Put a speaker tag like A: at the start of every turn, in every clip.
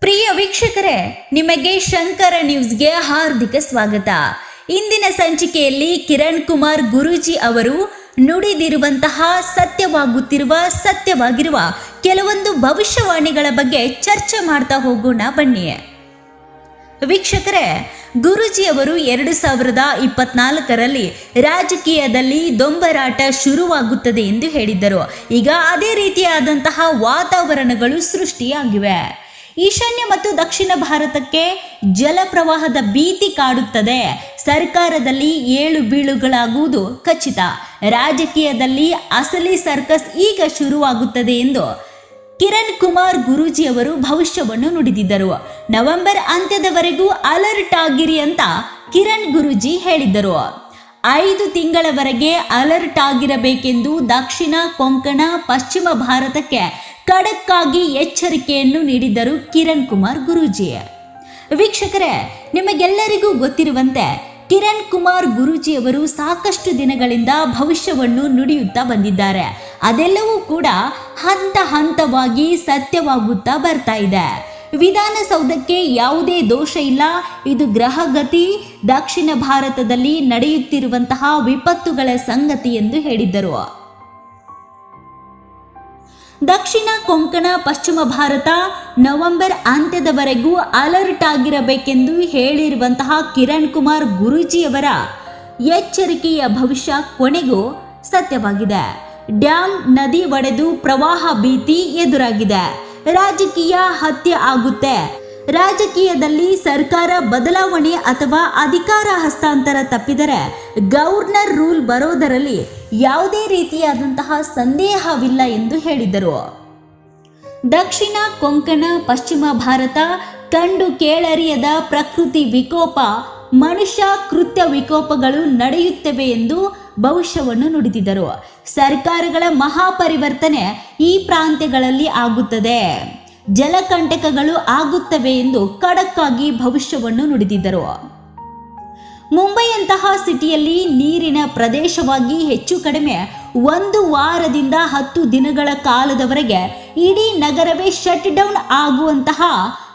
A: ಪ್ರಿಯ ವೀಕ್ಷಕರೇ, ನಿಮಗೆ ಶಂಕರ ನ್ಯೂಸ್ಗೆ ಹಾರ್ದಿಕ ಸ್ವಾಗತ. ಇಂದಿನ ಸಂಚಿಕೆಯಲ್ಲಿ ಕಿರಣ್ ಕುಮಾರ್ ಗುರೂಜಿ ಅವರು ನುಡಿದಿರುವಂತಹ ಸತ್ಯವಾಗುತ್ತಿರುವ ಸತ್ಯವಾಗಿರುವ ಕೆಲವೊಂದು ಭವಿಷ್ಯವಾಣಿಗಳ ಬಗ್ಗೆ ಚರ್ಚೆ ಮಾಡ್ತಾ ಹೋಗೋಣ ಬನ್ನಿ. ವೀಕ್ಷಕರೇ, ಗುರುಜಿ ಅವರು ಎರಡು ಸಾವಿರದ ಇಪ್ಪತ್ನಾಲ್ಕರಲ್ಲಿ ರಾಜಕೀಯದಲ್ಲಿ ದೊಂಬರಾಟ ಶುರುವಾಗುತ್ತದೆ ಎಂದು ಹೇಳಿದ್ದರು. ಈಗ ಅದೇ ರೀತಿಯಾದಂತಹ ವಾತಾವರಣಗಳು ಸೃಷ್ಟಿಯಾಗಿವೆ. ಈಶಾನ್ಯ ಮತ್ತು ದಕ್ಷಿಣ ಭಾರತಕ್ಕೆ ಜಲಪ್ರವಾಹದ ಭೀತಿ ಕಾಡುತ್ತದೆ. ಸರ್ಕಾರದಲ್ಲಿ ಏಳು ಬೀಳುಗಳಾಗುವುದು ಖಚಿತ. ರಾಜಕೀಯದಲ್ಲಿ ಅಸಲಿ ಸರ್ಕಸ್ ಈಗ ಶುರುವಾಗುತ್ತದೆ ಎಂದು ಕಿರಣ್ ಕುಮಾರ್ ಗುರೂಜಿ ಅವರು ಭವಿಷ್ಯವನ್ನು ನುಡಿದಿದ್ದರು. ನವೆಂಬರ್ ಅಂತ್ಯದವರೆಗೂ ಅಲರ್ಟ್ ಆಗಿರಿ ಅಂತ ಕಿರಣ್ ಗುರೂಜಿ ಹೇಳಿದ್ದರು. ಐದು ತಿಂಗಳವರೆಗೆ ಅಲರ್ಟ್ ಆಗಿರಬೇಕೆಂದು ದಕ್ಷಿಣ ಕೊಂಕಣ, ಪಶ್ಚಿಮ ಭಾರತಕ್ಕೆ ಖಡಕ್ ಆಗಿ ಎಚ್ಚರಿಕೆಯನ್ನು ನೀಡಿದ್ದರು ಕಿರಣ್ ಕುಮಾರ್ ಗುರೂಜಿ ವೀಕ್ಷಕರೇ, ನಿಮಗೆಲ್ಲರಿಗೂ ಗೊತ್ತಿರುವಂತೆ ಕಿರಣ್ ಕುಮಾರ್ ಗುರೂಜಿಯವರು ಸಾಕಷ್ಟು ದಿನಗಳಿಂದ ಭವಿಷ್ಯವನ್ನು ನುಡಿಯುತ್ತಾ ಬಂದಿದ್ದಾರೆ. ಅದೆಲ್ಲವೂ ಕೂಡ ಹಂತ ಹಂತವಾಗಿ ಸತ್ಯವಾಗುತ್ತಾ ಬರ್ತಾ ಇದೆ. ವಿಧಾನಸೌಧಕ್ಕೆ ಯಾವುದೇ ದೋಷ ಇಲ್ಲ. ಇದು ಗ್ರಹಗತಿ ದಕ್ಷಿಣ ಭಾರತದಲ್ಲಿ ನಡೆಯುತ್ತಿರುವಂತಹ ವಿಪತ್ತುಗಳ ಸಂಗತಿ ಎಂದು ಹೇಳಿದ್ದರು. ದಕ್ಷಿಣ ಕೊಂಕಣ, ಪಶ್ಚಿಮ ಭಾರತ ನವೆಂಬರ್ ಅಂತ್ಯದವರೆಗೂ ಅಲರ್ಟ್ ಆಗಿರಬೇಕೆಂದು ಹೇಳಿರುವಂತಹ ಕಿರಣ್ ಕುಮಾರ್ ಗುರೂಜಿಯವರ ಎಚ್ಚರಿಕೆಯ ಭವಿಷ್ಯ ಕೊನೆಗೂ ಸತ್ಯವಾಗಿದೆ. ಡ್ಯಾಂ ನದಿ ಒಡೆದು ಪ್ರವಾಹ ಭೀತಿ ಎದುರಾಗಿದೆ. ರಾಜಕೀಯ ಹತ್ಯೆ ಆಗುತ್ತೆ. ರಾಜಕೀಯದಲ್ಲಿ ಸರ್ಕಾರ ಬದಲಾವಣೆ ಅಥವಾ ಅಧಿಕಾರ ಹಸ್ತಾಂತರ ತಪ್ಪಿದರೆ ಗವರ್ನರ್ ರೂಲ್ ಬರೋದರಲ್ಲಿ ಯಾವುದೇ ರೀತಿಯಾದಂತಹ ಸಂದೇಹವಿಲ್ಲ ಎಂದು ಹೇಳಿದರು. ದಕ್ಷಿಣ ಕೊಂಕಣ, ಪಶ್ಚಿಮ ಭಾರತ, ಕಂಡು ಕೇಳರಿಯದ ಪ್ರಕೃತಿ ವಿಕೋಪ, ಮನುಷ್ಯ ಕೃತ್ಯ ವಿಕೋಪಗಳು ನಡೆಯುತ್ತವೆ ಎಂದು ಭವಿಷ್ಯವನ್ನು ನುಡಿದಿದರು. ಸರ್ಕಾರಗಳ ಮಹಾಪರಿವರ್ತನೆ ಈ ಪ್ರಾಂತ್ಯಗಳಲ್ಲಿ ಆಗುತ್ತದೆ. ಜಲಕಂಟಕಗಳು ಆಗುತ್ತವೆ ಎಂದು ಖಡಕ್ಕಾಗಿ ಭವಿಷ್ಯವನ್ನು ನುಡಿದಿದ್ದರು. ಮುಂಬೈಯಂತಹ ಸಿಟಿಯಲ್ಲಿ ನೀರಿನ ಪ್ರದೇಶವಾಗಿ ಹೆಚ್ಚು ಕಡಿಮೆ ಒಂದು ವಾರದಿಂದ ಹತ್ತು ದಿನಗಳ ಕಾಲದವರೆಗೆ ಇಡೀ ನಗರವೇ ಶಟ್ ಡೌನ್ ಆಗುವಂತಹ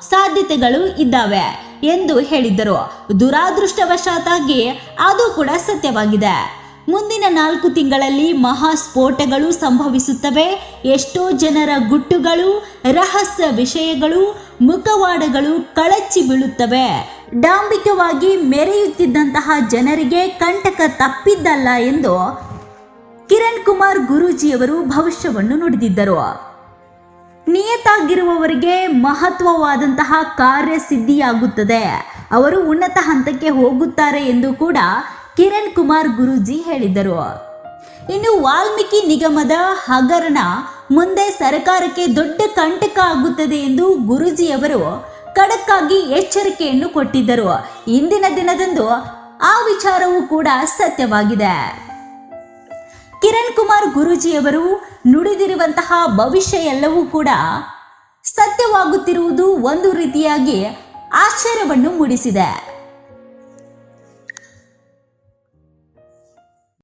A: ಸಾಧ್ಯತೆಗಳು ಇದ್ದಾವೆ ಎಂದು ಹೇಳಿದ್ದರು. ದುರಾದೃಷ್ಟವಶಾತಾಗಿ ಅದು ಕೂಡ ಸತ್ಯವಾಗಿದೆ. ಮುಂದಿನ ನಾಲ್ಕು ತಿಂಗಳಲ್ಲಿ ಮಹಾ ಸ್ಫೋಟಗಳು ಸಂಭವಿಸುತ್ತವೆ. ಎಷ್ಟೋ ಜನರ ಗುಟ್ಟುಗಳು, ರಹಸ್ಯ ವಿಷಯಗಳು, ಮುಖವಾಡಗಳು ಕಳಚಿ ಬೀಳುತ್ತವೆ. ಡಾಂಬಿಕವಾಗಿ ಮೆರೆಯುತ್ತಿದ್ದಂತಹ ಜನರಿಗೆ ಕಂಟಕ ತಪ್ಪಿದ್ದಲ್ಲ ಎಂದು ಕಿರಣ್ ಕುಮಾರ್ ಗುರೂಜಿಯವರು ಭವಿಷ್ಯವನ್ನು ನುಡಿದಿದ್ದರು. ನಿಯತಾಗಿರುವವರಿಗೆ ಮಹತ್ವವಾದಂತಹ ಕಾರ್ಯ ಸಿದ್ಧಿಯಾಗುತ್ತದೆ. ಅವರು ಉನ್ನತ ಹಂತಕ್ಕೆ ಹೋಗುತ್ತಾರೆ ಎಂದು ಕೂಡ ಕಿರಣ್ ಕುಮಾರ್ ಗುರೂಜಿ ಹೇಳಿದರು ಇನ್ನು ವಾಲ್ಮೀಕಿ ನಿಗಮದ ಹಗರಣ ಮುಂದೆ ಸರ್ಕಾರಕ್ಕೆ ದೊಡ್ಡ ಕಂಟಕ ಆಗುತ್ತದೆ ಎಂದು ಗುರೂಜಿಯವರು ಖಡಕ್ಕಾಗಿ ಎಚ್ಚರಿಕೆಯನ್ನು ಕೊಟ್ಟಿದ್ದರು. ಇಂದಿನ ದಿನದಂದು ಆ ವಿಚಾರವೂ ಕೂಡ ಸತ್ಯವಾಗಿದೆ. ಕಿರಣ್ ಕುಮಾರ್ ಗುರೂಜಿಯವರು ನುಡಿದಿರುವಂತಹ ಭವಿಷ್ಯ ಎಲ್ಲವೂ ಕೂಡ ಸತ್ಯವಾಗುತ್ತಿರುವುದು ಒಂದು ರೀತಿಯಾಗಿ ಆಶ್ಚರ್ಯವನ್ನು ಮೂಡಿಸಿದೆ.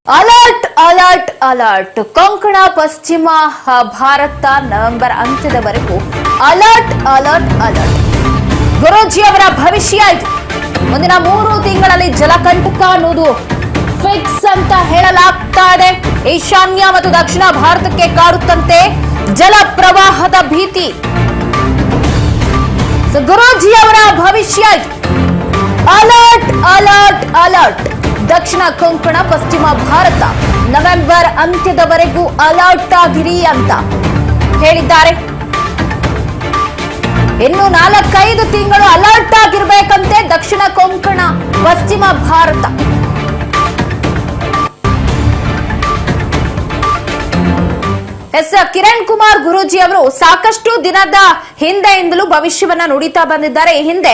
B: ಅಲರ್ಟ್ ಅಲರ್ಟ್ ಅಲರ್ಟ್ ಕೊಂಕಣ ಪಶ್ಚಿಮ ಭಾರತ ನವೆಂಬರ್ ಅಂತ್ಯದವರೆಗೂ ಅಲರ್ಟ್ ಅಲರ್ಟ್ ಅಲರ್ಟ್ ಗುರೂಜಿ ಅವರ ಭವಿಷ್ಯ ಇದು ಮುಂದಿನ ಮೂರು ತಿಂಗಳಲ್ಲಿ ಜಲಕಂಟಕ ಅನ್ನೋದು ಫಿಕ್ಸ್ ಅಂತ ಹೇಳಲಾಗ್ತಾ ಇದೆ ಈಶಾನ್ಯ ಮತ್ತು ದಕ್ಷಿಣ ಭಾರತಕ್ಕೆ ಕಾಡುತ್ತಂತೆ ಜಲ ಪ್ರವಾಹದ ಭೀತಿ ಗುರೂಜಿ ಅವರ ಭವಿಷ್ಯ ಅಲರ್ಟ್ ಅಲರ್ಟ್ ಅಲರ್ಟ್ ದಕ್ಷಿಣ ಕೊಂಕಣ, ಪಶ್ಚಿಮ ಭಾರತ. ನವೆಂಬರ್ ಅಂತ್ಯದವರೆಗೂ ಅಲರ್ಟ್ ಆಗಿರಿ ಅಂತ ಹೇಳಿದ್ದಾರೆ. ಇನ್ನು ನಾಲ್ಕೈದು ತಿಂಗಳು ಅಲರ್ಟ್ ಆಗಿರ್ಬೇಕಂತೆ ದಕ್ಷಿಣ ಕೊಂಕಣ, ಪಶ್ಚಿಮ ಭಾರತ. ಎಸ್ ಕಿರಣ್ ಕುಮಾರ್ ಗುರೂಜಿ ಅವರು ಸಾಕಷ್ಟು ದಿನದ ಹಿಂದೆಯಿಂದಲೂ ಭವಿಷ್ಯವನ್ನ ನುಡಿತಾ ಬಂದಿದ್ದಾರೆ. ಈ ಹಿಂದೆ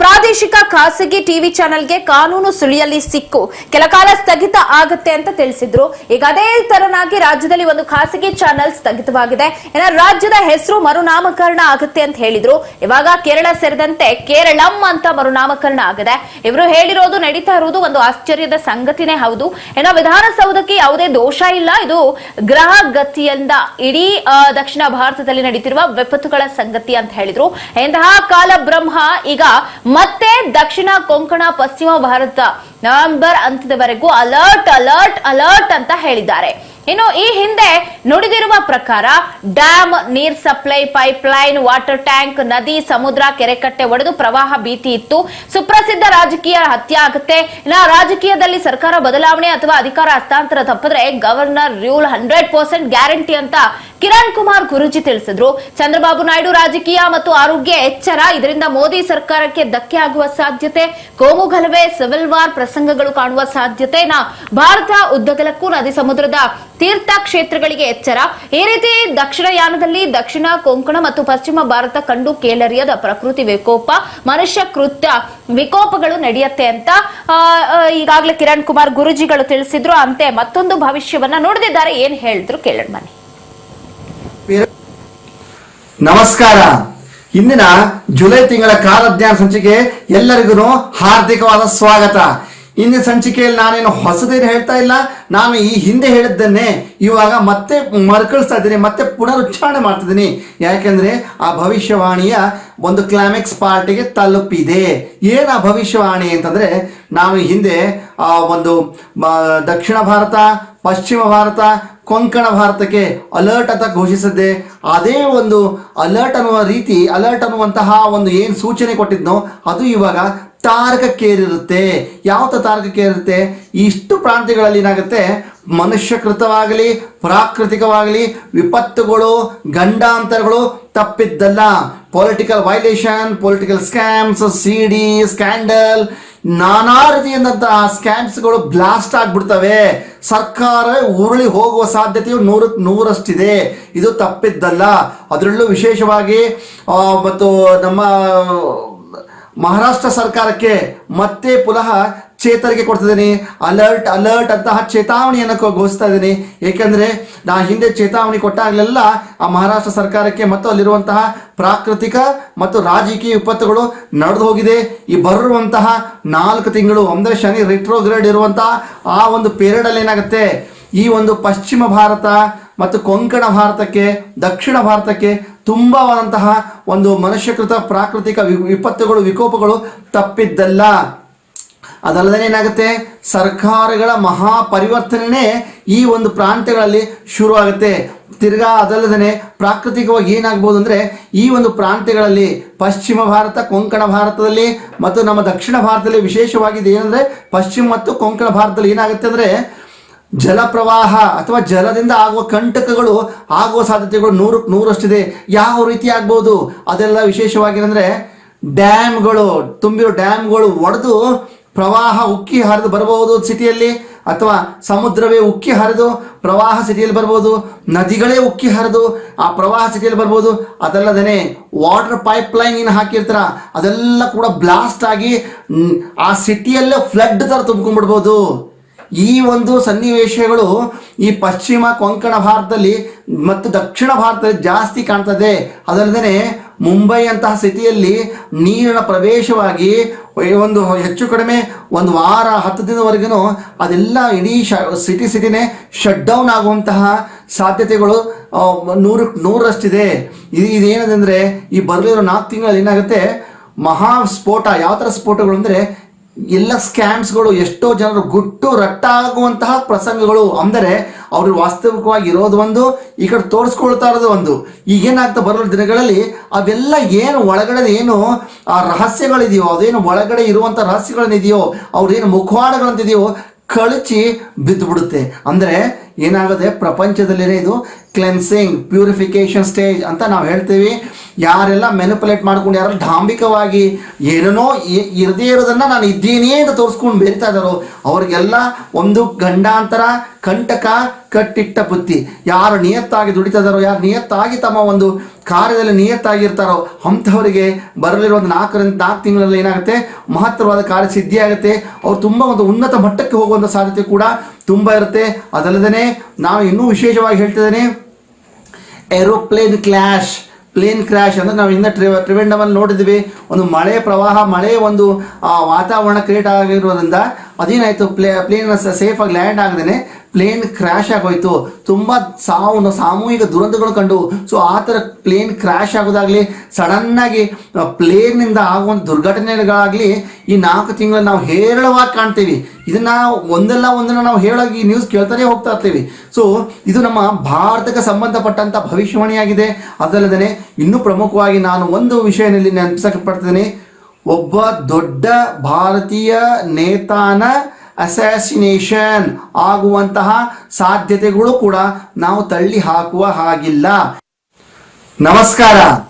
B: ಪ್ರಾದೇಶಿಕ ಖಾಸಗಿ ಟಿವಿ ಚಾನೆಲ್ಗೆ ಕಾನೂನು ಸುಳಿಯಲ್ಲಿ ಸಿಕ್ಕು. ಕೆಲ ಕಾಲ ಸ್ಥಗಿತ ಆಗುತ್ತೆ ಅಂತ ತಿಳಿಸಿದ್ರು. ಈಗ ಅದೇ ತರನಾಗಿ ರಾಜ್ಯದಲ್ಲಿ ಒಂದು ಖಾಸಗಿ ಚಾನೆಲ್ ಸ್ಥಗಿತವಾಗಿದೆ. ರಾಜ್ಯದ ಹೆಸರು ಮರುನಾಮಕರಣ ಆಗುತ್ತೆ ಅಂತ ಹೇಳಿದ್ರು. ಇವಾಗ ಕೇರಳ ಸೇರಿದಂತೆ ಕೇರಳಂ ಅಂತ ಮರುನಾಮಕರಣ ಆಗಿದೆ. ಇವರು ಹೇಳಿರೋದು, ನಡೀತಾ ಇರುವುದು ಒಂದು ಆಶ್ಚರ್ಯದ ಸಂಗತಿನೇ ಹೌದು. ಏನೋ ವಿಧಾನಸೌಧಕ್ಕೆ ಯಾವುದೇ ದೋಷ ಇಲ್ಲ. ಇದು ಗ್ರಹ ಗತಿಯಿಂದ ಇಂದ ಇಡೀ ದಕ್ಷಿಣ ಭಾರತದಲ್ಲಿ ನಡೀತಿರುವ ವಿಪತ್ತುಗಳ ಸಂಗತಿ ಅಂತ ಹೇಳಿದ್ರು. ಎಂತಹ ಕಾಲ ಬ್ರಹ್ಮ ಈಗ ಮತ್ತೆ ದಕ್ಷಿಣ ಕೊಂಕಣ, ಪಶ್ಚಿಮ ಭಾರತ ನವೆಂಬರ್ ಅಂತ್ಯದವರೆಗೂ ಅಲರ್ಟ್ ಅಲರ್ಟ್ ಅಲರ್ಟ್ ಅಂತ ಹೇಳಿದ್ದಾರೆ. ಇನ್ನು ಈ ಹಿಂದೆ ನುಡಿದಿರುವ ಪ್ರಕಾರ ಡ್ಯಾಮ್, ನೀರ್ supply pipeline water tank, ನದಿ, ಸಮುದ್ರ, ಕೆರೆಕಟ್ಟೆ ಒಡೆದು ಪ್ರವಾಹ ಭೀತಿ ಇತ್ತು. ಸುಪ್ರಸಿದ್ಧ ರಾಜಕೀಯ ಹತ್ಯೆ ಆಗುತ್ತೆ. ರಾಜಕೀಯದಲ್ಲಿ ಸರ್ಕಾರ ಬದಲಾವಣೆ ಅಥವಾ ಅಧಿಕಾರ ಹಸ್ತಾಂತರ ತಪ್ಪಿದ್ರೆ governor rule hundred percent guarantee ಅಂತ ಕಿರಣ್ ಕುಮಾರ್ ಗುರುಜಿ ತಿಳಿಸಿದ್ರು. ಚಂದ್ರಬಾಬು ನಾಯ್ಡು ರಾಜಕೀಯ ಮತ್ತು ಆರೋಗ್ಯ ಎಚ್ಚರ. ಇದರಿಂದ ಮೋದಿ ಸರ್ಕಾರಕ್ಕೆ ಧಕ್ಕೆ ಆಗುವ ಸಾಧ್ಯತೆ, ಕೋಮು ಗಲಭೆ ಸಿವಿಲ್ ವಾರ್ ಪ್ರಸಂಗಗಳು ಕಾಣುವ ಸಾಧ್ಯತೆನ ಭಾರತ ಉದ್ದಗಲಕ್ಕೂ ನದಿ ಸಮುದ್ರದ ತೀರ್ಥ ಕ್ಷೇತ್ರಗಳಿಗೆ ಎಚ್ಚರ. ಈ ರೀತಿ ದಕ್ಷಿಣ ಯಾನದಲ್ಲಿ ದಕ್ಷಿಣ ಕೊಂಕಣ ಮತ್ತು ಪಶ್ಚಿಮ ಭಾರತ ಕಂಡು ಕೇಳರಿಯದ ಪ್ರಕೃತಿ ವಿಕೋಪ, ಮನುಷ್ಯ ಕೃತ್ಯ ವಿಕೋಪಗಳು ನಡೆಯುತ್ತೆ ಅಂತ ಈಗಾಗಲೇ ಕಿರಣ್ ಕುಮಾರ್ ಗುರುಜಿಗಳು ತಿಳಿಸಿದ್ರು. ಅಂತೆ ಮತ್ತೊಂದು ಭವಿಷ್ಯವನ್ನ ನೋಡಿದಿದ್ದಾರೆ. ಏನ್ ಹೇಳಿದ್ರು ಕೇಳೋಣ ಬನ್ನಿ.
C: ನಮಸ್ಕಾರ. ಇಂದಿನ ಜುಲೈ ತಿಂಗಳ ಕಾಲಜ್ಞಾನ ಸಂಚಿಕೆ ಎಲ್ಲರಿಗೂ ಹಾರ್ದಿಕವಾದ ಸ್ವಾಗತ. ಇಂದಿನ ಸಂಚಿಕೆಯಲ್ಲಿ ನಾನೇನು ಹೊಸದೇನು ಹೇಳ್ತಾ ಇಲ್ಲ, ನಾನು ಈ ಹಿಂದೆ ಹೇಳಿದ್ದನ್ನೇ ಇವಾಗ ಮತ್ತೆ ಮರುಕಳಿಸ್ತಾ ಇದ್ದೀನಿ, ಮತ್ತೆ ಪುನರುಚ್ಚಾರಣೆ ಮಾಡ್ತಿದ್ದೀನಿ. ಯಾಕೆಂದ್ರೆ ಆ ಭವಿಷ್ಯವಾಣಿಯ ಒಂದು ಕ್ಲೈಮ್ಯಾಕ್ಸ್ ಪಾರ್ಟಿಗೆ ತಲುಪಿದೆ. ಏನು ಆ ಭವಿಷ್ಯವಾಣಿ ಅಂತಂದ್ರೆ ನಾನು ಹಿಂದೆ ಆ ಒಂದು ದಕ್ಷಿಣ ಭಾರತ, ಪಶ್ಚಿಮ ಭಾರತ ಕೊಂಕಣ ಭಾರತಕ್ಕೆ ಅಲರ್ಟ್ ಅಂತ ಘೋಷಿಸಿದ್ದೆ. ಅದೇ ಒಂದು ಅಲರ್ಟ್ ಅನ್ನುವ ರೀತಿ ಅಲರ್ಟ್ ಅನ್ನುವಂತಹ ಒಂದು ಏನು ಸೂಚನೆ ಕೊಟ್ಟಿದ್ನೋ, ಅದು ಇವಾಗ ತಾರಕಕ್ಕೇರಿರುತ್ತೆ. ಯಾವ ತಾರಕಕ್ಕೇರಿರುತ್ತೆ? ಇಷ್ಟು ಪ್ರಾಂತ್ಯಗಳಲ್ಲಿ ಏನಾಗುತ್ತೆ? ಮನುಷ್ಯಕೃತವಾಗಲಿ, ಪ್ರಾಕೃತಿಕವಾಗಲಿ, ವಿಪತ್ತುಗಳು, ಗಂಡಾಂತರಗಳು ತಪ್ಪಿದ್ದಲ್ಲ. Political violation political scams C D scandal ನಾನಾ ರೀತಿಯಾದಂತಹ ಸ್ಕ್ಯಾಮ್ಸ್ಗಳು ಬ್ಲಾಸ್ಟ್ ಆಗ್ಬಿಡ್ತವೆ. ಸರ್ಕಾರ ಉರುಳಿ ಹೋಗುವ ಸಾಧ್ಯತೆಯು ನೂರ, ನೂರಷ್ಟಿದೆ. ಇದು ತಪ್ಪಿದ್ದಲ್ಲ. ಅದರಲ್ಲೂ ವಿಶೇಷವಾಗಿ ಮತ್ತು ನಮ್ಮ ಮಹಾರಾಷ್ಟ್ರ ಸರ್ಕಾರಕ್ಕೆ ಮತ್ತೆ ಪುನಃ ಚೇತರಿಕೆ ಕೊಡ್ತಿದ್ದೀನಿ. ಅಲರ್ಟ್ ಅಲರ್ಟ್ ಅಂತಹ ಚೇತಾವಣಿಯನ್ನು ಘೋಷಿಸ್ತಾ ಇದ್ದೀನಿ. ಏಕೆಂದರೆ ನಾ ಹಿಂದೆ ಚೇತಾವಣಿ ಕೊಟ್ಟಾಗಲೆಲ್ಲ ಆ ಮಹಾರಾಷ್ಟ್ರ ಸರ್ಕಾರಕ್ಕೆ ಮತ್ತು ಅಲ್ಲಿರುವಂತಹ ಪ್ರಾಕೃತಿಕ ಮತ್ತು ರಾಜಕೀಯ ವಿಪತ್ತುಗಳು ನಡೆದು ಹೋಗಿದೆ. ಈ ಬರುವಂತಹ ನಾಲ್ಕು ತಿಂಗಳು ಅಂದರೆ ಶನಿ ರಿಟ್ರೋಗ್ರೇಡ್ ಇರುವಂತಹ ಆ ಒಂದು ಪೀರಿಯಡಲ್ಲಿ ಏನಾಗುತ್ತೆ? ಈ ಒಂದು ಪಶ್ಚಿಮ ಭಾರತ ಮತ್ತು ಕೊಂಕಣ ಭಾರತಕ್ಕೆ, ದಕ್ಷಿಣ ಭಾರತಕ್ಕೆ ತುಂಬವಾದಂತಹ ಒಂದು ಮನುಷ್ಯಕೃತ ಪ್ರಾಕೃತಿಕ ವಿಪತ್ತುಗಳು, ವಿಕೋಪಗಳು ತಪ್ಪಿದ್ದಲ್ಲ. ಅದಲ್ಲದೆ ಏನಾಗುತ್ತೆ? ಸರ್ಕಾರಗಳ ಮಹಾ ಪರಿವರ್ತನೆ ಈ ಒಂದು ಪ್ರಾಂತ್ಯಗಳಲ್ಲಿ ಶುರುವಾಗುತ್ತೆ. ತಿರ್ಗಾ ಅದಲ್ಲದೆ ಪ್ರಾಕೃತಿಕವಾಗಿ ಏನಾಗ್ಬೋದು ಅಂದರೆ ಈ ಒಂದು ಪ್ರಾಂತ್ಯಗಳಲ್ಲಿ ಪಶ್ಚಿಮ ಭಾರತ, ಕೊಂಕಣ ಭಾರತದಲ್ಲಿ ಮತ್ತು ನಮ್ಮ ದಕ್ಷಿಣ ಭಾರತದಲ್ಲಿ ವಿಶೇಷವಾಗಿ ಏನಂದರೆ ಪಶ್ಚಿಮ ಮತ್ತು ಕೊಂಕಣ ಭಾರತದಲ್ಲಿ ಏನಾಗುತ್ತೆ ಅಂದರೆ ಜಲಪ್ರವಾಹ ಅಥವಾ ಜಲದಿಂದ ಆಗುವ ಕಂಟಕಗಳು ಆಗುವ ಸಾಧ್ಯತೆಗಳು ನೂರಕ್ಕೆ ನೂರಷ್ಟಿದೆ. ಯಾವ ರೀತಿ ಆಗ್ಬೋದು? ಅದೆಲ್ಲ ವಿಶೇಷವಾಗಿ ಅಂದರೆ ಡ್ಯಾಮ್ಗಳು, ತುಂಬಿರೋ ಡ್ಯಾಮ್ಗಳು ಒಡೆದು ಪ್ರವಾಹ ಉಕ್ಕಿ ಹರಿದು ಬರಬಹುದು ಸಿಟಿಯಲ್ಲಿ ಅಥವಾ ಸಮುದ್ರವೇ ಉಕ್ಕಿ ಹರಿದು ಪ್ರವಾಹ ಸಿಟಿಯಲ್ಲಿ ಬರ್ಬೋದು ನದಿಗಳೇ ಉಕ್ಕಿ ಹರಿದು ಆ ಪ್ರವಾಹ ಸಿಟಿಯಲ್ಲಿ ಬರ್ಬೋದು ಅದಲ್ಲದೇ ವಾಟರ್ ಪೈಪ್ ಲೈನ್ ಏನು ಹಾಕಿರ್ತಾರ, ಅದೆಲ್ಲ ಕೂಡ ಬ್ಲಾಸ್ಟ್ ಆಗಿ ಆ ಸಿಟಿಯಲ್ಲೇ ಫ್ಲಡ್ ಥರ ತುಂಬ್ಕೊಂಡ್ಬಿಡ್ಬೋದು. ಈ ಒಂದು ಸನ್ನಿವೇಶಗಳು ಈ ಪಶ್ಚಿಮ ಕೊಂಕಣ ಭಾರತದಲ್ಲಿ ಮತ್ತು ದಕ್ಷಿಣ ಭಾರತದಲ್ಲಿ ಜಾಸ್ತಿ ಕಾಣ್ತದೆ. ಅದಲ್ಲದೆ ಮುಂಬೈ ಅಂತಹ ಸ್ಥಿತಿಯಲ್ಲಿ ನೀರಿನ ಪ್ರವೇಶವಾಗಿ ಒಂದು ಹೆಚ್ಚು ಕಡಿಮೆ ಒಂದು ವಾರ, ಹತ್ತು ದಿನವರೆಗೂ ಅದೆಲ್ಲ ಇಡೀ ಶ, ಸಿಟಿ ಸಿಟಿನೇ ಶಟ್ ಡೌನ್ ಆಗುವಂತಹ ಸಾಧ್ಯತೆಗಳು ನೂರು, ನೂರರಷ್ಟಿದೆ. ಇದು ಇದೇನದಂದರೆ ಈ ಬರಲಿರೋ ನಾಲ್ಕು ತಿಂಗಳಲ್ಲಿ ಏನಾಗುತ್ತೆ, ಮಹಾ ಸ್ಫೋಟ ಯಾವ ಥರ ಸ್ಫೋಟಗಳು ಅಂದರೆ ಎಲ್ಲ ಸ್ಕ್ಯಾಮ್ಸ್ಗಳು ಎಷ್ಟೋ ಜನರು ಗುಟ್ಟು ರಟ್ಟಾಗುವಂತಹ ಪ್ರಸಂಗಗಳು. ಅಂದರೆ ಅವರು ವಾಸ್ತವಿಕವಾಗಿ ಇರೋದು ಒಂದು, ಈ ಕಡೆ ತೋರಿಸ್ಕೊಳ್ತಾ ಇರೋದು ಒಂದು. ಈಗೇನಾಗ್ತಾ ಬರೋ ದಿನಗಳಲ್ಲಿ ಅವೆಲ್ಲ ಏನು ಒಳಗಡೆ ಏನು, ಆ ರಹಸ್ಯಗಳಿದೆಯೋ, ಅದೇನು ಒಳಗಡೆ ಇರುವಂಥ ರಹಸ್ಯಗಳನ್ನಿದೆಯೋ ಅವ್ರೇನು ಮುಖವಾಡಗಳಂತಿದೆಯೋ ಕಳಚಿ ಬಿದ್ದು ಬಿಡುತ್ತೆ ಅಂದರೆ ಏನಾಗುತ್ತೆ? ಪ್ರಪಂಚದಲ್ಲಿನೇ ಇದು ಕ್ಲೆನ್ಸಿಂಗ್ ಪ್ಯೂರಿಫಿಕೇಶನ್ ಸ್ಟೇಜ್ ಅಂತ ನಾವು ಹೇಳ್ತೀವಿ. ಯಾರೆಲ್ಲ ಮೆನುಪುಲೇಟ್ ಮಾಡ್ಕೊಂಡು ಯಾರು ಡಾಂಬಿಕವಾಗಿ ಏನೇನೋ ಇರದೇ ಇರೋದನ್ನು ನಾನು ಇದ್ದೀನಿ ಅಂತ ತೋರಿಸ್ಕೊಂಡು ಬೇರಿತಾ ಇದ್ದಾರೋ, ಅವ್ರಿಗೆಲ್ಲ ಒಂದು ಗಂಡಾಂತರ ಕಂಟಕ ಕಟ್ಟಿಟ್ಟ ಬುತ್ತಿ ಯಾರು ನಿಯತ್ತಾಗಿ ದುಡಿತಾ ಇದ್ದಾರೋ, ಯಾರು ನಿಯತ್ತಾಗಿ ತಮ್ಮ ಒಂದು ಕಾರ್ಯದಲ್ಲಿ ನಿಯತ್ತಾಗಿರ್ತಾರೋ, ಅಂಥವರಿಗೆ ಬರಲಿರೋ ಒಂದು ನಾಲ್ಕರಿಂದ ನಾಲ್ಕು ತಿಂಗಳಲ್ಲಿ ಏನಾಗುತ್ತೆ? ಮಹತ್ತರವಾದ ಕಾರ್ಯ ಸಿದ್ಧಿಯಾಗುತ್ತೆ. ಅವ್ರು ತುಂಬ ಒಂದು ಉನ್ನತ ಮಟ್ಟಕ್ಕೆ ಹೋಗುವಂಥ ಸಾಧ್ಯತೆ ಕೂಡ ತುಂಬ ಇರುತ್ತೆ. ಅದಲ್ಲದೆ ನಾವು ಇನ್ನೂ ವಿಶೇಷವಾಗಿ ಹೇಳ್ತಿದ್ದೇನೆ ಏರೋಪ್ಲೇನ್ ಕ್ಲಾಶ್ ಪ್ಲೇನ್ ಕ್ರ್ಯಾಶ್ ಅಂದರೆ ನಾವು ಹಿಂದೆ ಟ್ರಿವ ಟ್ರಿವೆಂಡಮಲ್ಲಿ ನೋಡಿದ್ವಿ. ಒಂದು ಮಳೆ ಪ್ರವಾಹ, ಮಳೆ ಒಂದು ವಾತಾವರಣ ಕ್ರಿಯೇಟ್ ಆಗಿರೋದ್ರಿಂದ ಅದೇನಾಯಿತು, ಪ್ಲೇ ಪ್ಲೇನ್ ಸೇಫಾಗಿ ಲ್ಯಾಂಡ್ ಆಗದೇ ಪ್ಲೇನ್ ಕ್ರ್ಯಾಶ್ ಆಗೋಯ್ತು. ತುಂಬ ಸಾವು ಸಾಮೂಹಿಕ ದುರಂತಗಳು ಕಂಡು. ಸೊ ಆ ಥರ ಪ್ಲೇನ್ ಕ್ರ್ಯಾಶ್ ಆಗೋದಾಗ್ಲಿ, ಸಡನ್ನಾಗಿ ಪ್ಲೇನ್ನಿಂದ ಆಗುವಂಥ ದುರ್ಘಟನೆಗಳಾಗಲಿ, ಈ ನಾಲ್ಕು ತಿಂಗಳು ನಾವು ಹೇರಳವಾಗಿ ಕಾಣ್ತೀವಿ. ಇದನ್ನ ಒಂದಲ್ಲ ಒಂದನ್ನ ನಾವು ಹೇಳೋಗಿ ಈ ನ್ಯೂಸ್ ಕೇಳ್ತಾನೆ ಹೋಗ್ತಾ ಇರ್ತೀವಿ. ಸೊ ಇದು ನಮ್ಮ ಭಾರತಕ್ಕೆ ಸಂಬಂಧಪಟ್ಟಂತ ಭವಿಷ್ಯವಾಣಿಯಾಗಿದೆ. ಅದಲ್ಲದೆ ಇನ್ನೂ ಪ್ರಮುಖವಾಗಿ ನಾನು ಒಂದು ವಿಷಯದಲ್ಲಿ ನೆನಪಿಸಕ್ಕೆ ಪಡ್ತೇನೆ ಒಬ್ಬ ದೊಡ್ಡ ಭಾರತೀಯ ನೇತಾನ ಅಸ್ಯಾಸಿನೇಷನ್ ಆಗುವಂತಹ ಸಾಧ್ಯತೆಗಳು ಕೂಡ ನಾವು ತಳ್ಳಿ ಹಾಕುವ ಹಾಗಿಲ್ಲ. ನಮಸ್ಕಾರ.